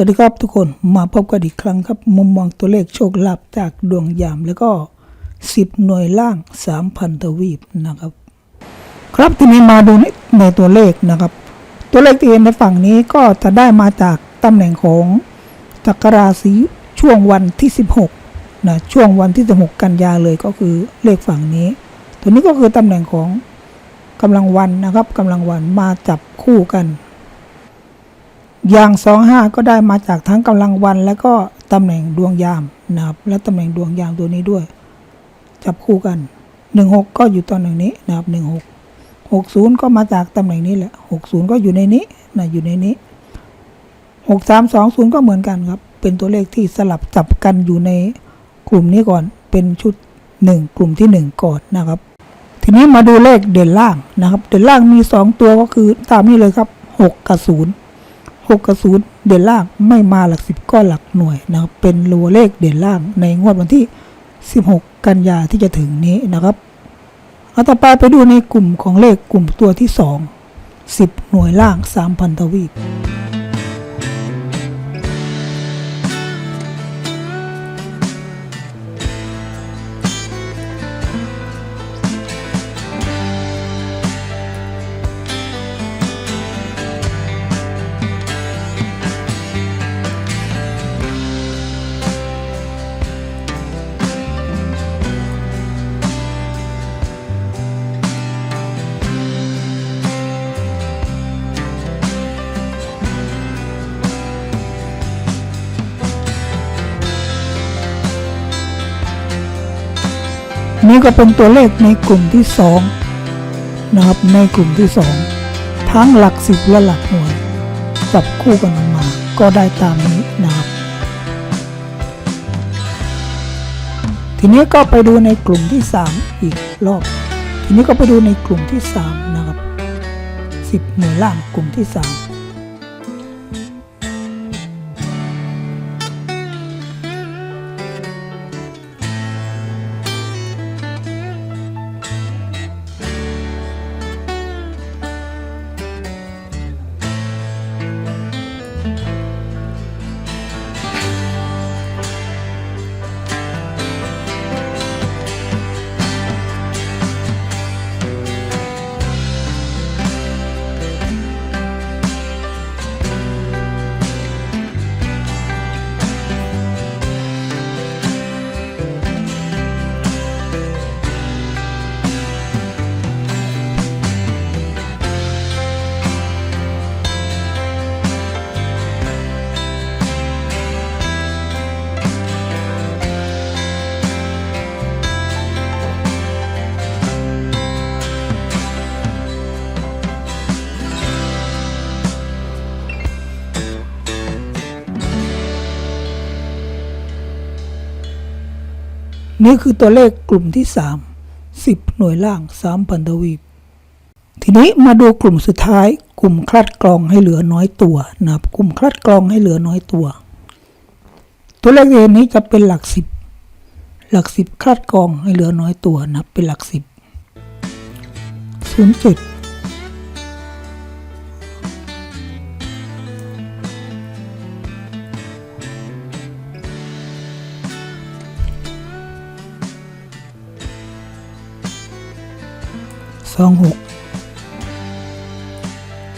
วัสดีครับทุกคนมาพบกันอีกครั้งครับ มุมมองตัวเลขโชคลาภจากดวงยามแล้วก็ 10 หน่วยล่าง 3,000 ทวีปนะครับ ครับทีนี้มาดูในในตัวเลขนะครับ ตัวเลขที่เห็นในฝั่งนี้ก็จะได้มาจากตำแหน่งของจักรราศีช่วงวันที่ 16นะช่วงวันที่ 16 กันยาเลยก็คือเลขฝั่งนี้ ตัวนี้ก็คือตำแหน่งของกำลังวันนะครับกำลังวันมาจับคู่กัน ย่าง 25 ก็ได้มาจากทั้งกำลังวัน และก็ตำแหน่งดวงยามนะครับและตำแหน่งดวงยามตัวนี้ด้วย จับคู่กัน 16 ก็อยู่ตำแหน่งนี้นะครับ16 60 ก็มาจากตำแหน่งนี้แหละ60 ก็อยู่ในนี้นะอยู่ในนี้ 6320 ก็เหมือนกันครับ เป็นตัวเลขที่สลับจับกันอยู่ในกลุ่มนี้ก่อนเป็นชุด 1 กลุ่มที่ 1 ก่อนนะครับ ทีนี้มาดูเลขเด่นล่างนะครับ เด่นล่างมี 2 ตัวก็คือตามนี้เลยครับ 6 กับ 0 หกับ0เด่นล่างไม่มาหลักสิบก็หลักหน่วยนะครับเป็นรัวเลขเด่นล่างในงวดวันที่ 16 กันยาที่จะถึงนี้นะครับเอาต่อไปไปดูในกลุ่มของเลขกลุ่มตัวที่ 2 10 หน่วยล่าง 3,000 ทวีป นี้ก็เป็นตัวเลขในกลุ่มที่2นะครับในกลุ่มที่ 2 ทั้งหลักสิบและหลักหน่วยจับคู่กันมาก็ได้ตามนี้นะครับ ทีนี้ก็ไปดูในกลุ่มที่ 3 อีกรอบ ทีนี้ก็ไปดูในกลุ่มที่ 3 นะครับ 10 หน่วยล่างกลุ่มที่ 3 นี่คือตัวเลขกลุ่มที่ 3 10 หน่วยล่าง 3 พันทวีป ทีนี้มาดูกลุ่มสุดท้าย กลุ่มคลัดกรองให้เหลือน้อยตัวนับกลุ่มคลัดกรองให้เหลือน้อยตัว ตัวเลขเรีนนี้จะเป็นหลัก 10 หลัก 10คลัดกรองให้เหลือน้อยตัวนะเป็นหลัก 10 0.1 สองหก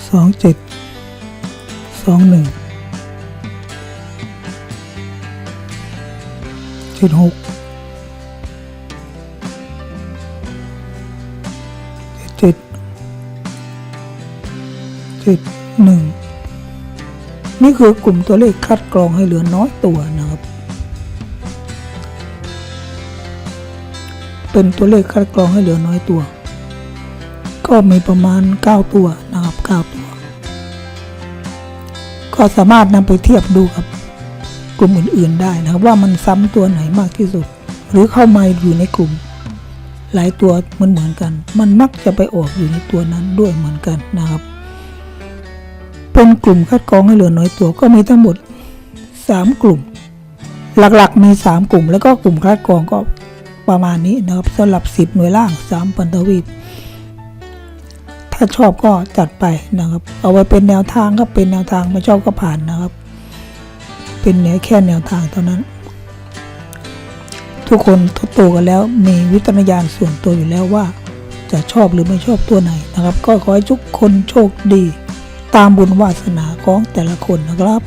สองเจ็ดสองหนึ่งเจ็ดหกเจ็ดเจ็ดหนึ่งนี่คือกลุ่มตัวเลขคัดกรองให้เหลือน้อยตัวนะครับ เป็นตัวเลขคัดกรองให้เหลือน้อยตัว ก็มีประมาณ 9 ตัวนะครับ 9 ตัว ก็สามารถนำไปเทียบดูกับกลุ่มอื่น ๆ ได้นะครับ ว่ามันซ้ำตัวไหนมากที่สุด หรือเข้ามาอยู่ในกลุ่ม หลายตัวมันเหมือนกัน มันมักจะไปออกอยู่ในตัวนั้นด้วยเหมือนกันนะครับ เป็นกลุ่มคัดกรองให้เหลือน้อยตัวก็มีทั้งหมด 3 กลุ่ม หลักๆมี 3 กลุ่ม แล้วก็กลุ่มคัดกรองก็ประมาณนี้นะครับสำหรับ 10 หน่วยล่าง3พันธวีป ถ้าชอบก็จัดไปนะครับ เอาไว้เป็นแนวทางก็เป็นแนวทางไม่ชอบก็ผ่านนะครับ เป็นเนื้อแค่แนวทางเท่านั้น ทุกคนโตกันแล้วมีวิจารณญาณส่วนตัวอยู่แล้วว่า จะชอบหรือไม่ชอบตัวไหนนะครับ ก็ขอให้ทุกคนโชคดี ตามบุญวาสนาของแต่ละคนนะครับ